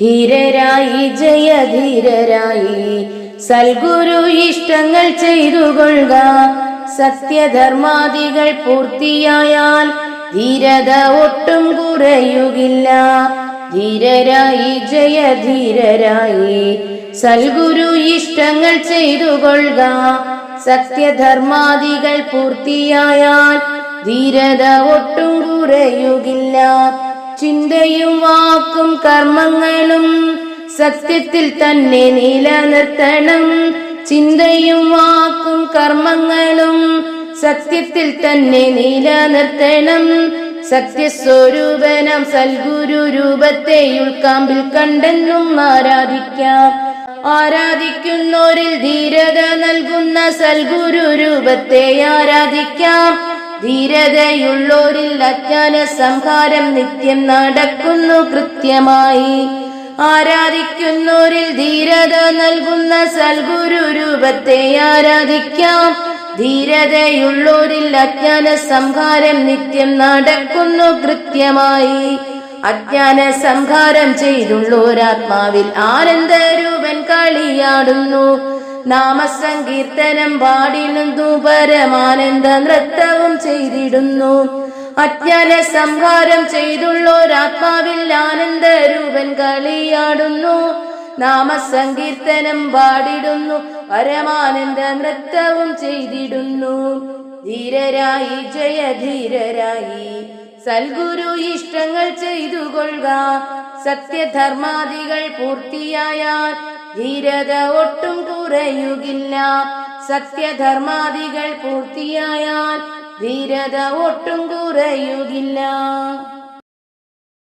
ധീരരായി ജയധീരരായി. സൽഗുരു ഇഷ്ടങ്ങൾ ചെയ്തു കൊള്ളുക സത്യധർമാദികൾ പൂർത്തിയായാൽ ധീരത ഒട്ടും കുറയുകില്ല. ധീരരായി ജയധീരരായി. സൽഗുരു ഇഷ്ടങ്ങൾ ചെയ്തു കൊള്ളുക സത്യധർമാദികൾ പൂർത്തിയായാൽ ധീരത ഒട്ടും കുറയുകില്ല. ചിന്തയും വാക്കും കർമ്മങ്ങളും സത്യത്തിൽ തന്നെ നിലനിർത്തണം. ചിന്തയും വാക്കും കർമ്മങ്ങളും സത്യത്തിൽ തന്നെ നിലനിർത്തണം. സത്യസ്വരൂപനം സൽഗുരു രൂപത്തെ ഉൾക്കാമ്പിൽ കണ്ടെന്നും ആരാധിക്കാം. ആരാധിക്കുന്നോരിൽ ധീരത നൽകുന്ന സൽഗുരു രൂപത്തെ ആരാധിക്കാം. ധീരതയുള്ളോരിൽ അജ്ഞാന സംഹാരം നിത്യം നടക്കുന്നു കൃത്യമായി. ആരാധിക്കുന്നോരിൽ ധീരത നൽകുന്ന സൽഗുരു രൂപത്തെ ആരാധിക്കാം. ധീരതയുള്ളോരിൽ അജ്ഞാന സംഹാരം നിത്യം നടക്കുന്നു കൃത്യമായി. അജ്ഞാന സംഹാരം ചെയ്തുള്ളോരാത്മാവിൽ ആനന്ദരൂപൻ കളിയാടുന്നു. നാമസങ്കീർത്തനം പാടിടുന്നു പരമാനന്ദ നൃത്തവും ചെയ്തിടുന്നു. അജ്ഞാന സംഹാരം ചെയ്തുള്ളോരാത്മാവിൽ ആനന്ദരൂപൻ കളിയാടുന്നു. നാമസങ്കീർത്തനം പാടിടുന്നു പരമാനന്ദ നൃത്തവും ചെയ്തിടുന്നു. ധീരരായി ജയധീരരായി സൽഗുരു ഇഷ്ടങ്ങൾ ചെയ്തു കൊള്ളുക സത്യധർമാദികൾ പൂർത്തിയായാൽ ധീരത ഒട്ടും കുറയുകില്ല സത്യധർമാദികൾ പൂർത്തിയായാൽ ധീരത ഒട്ടും കുറയുകില്ല.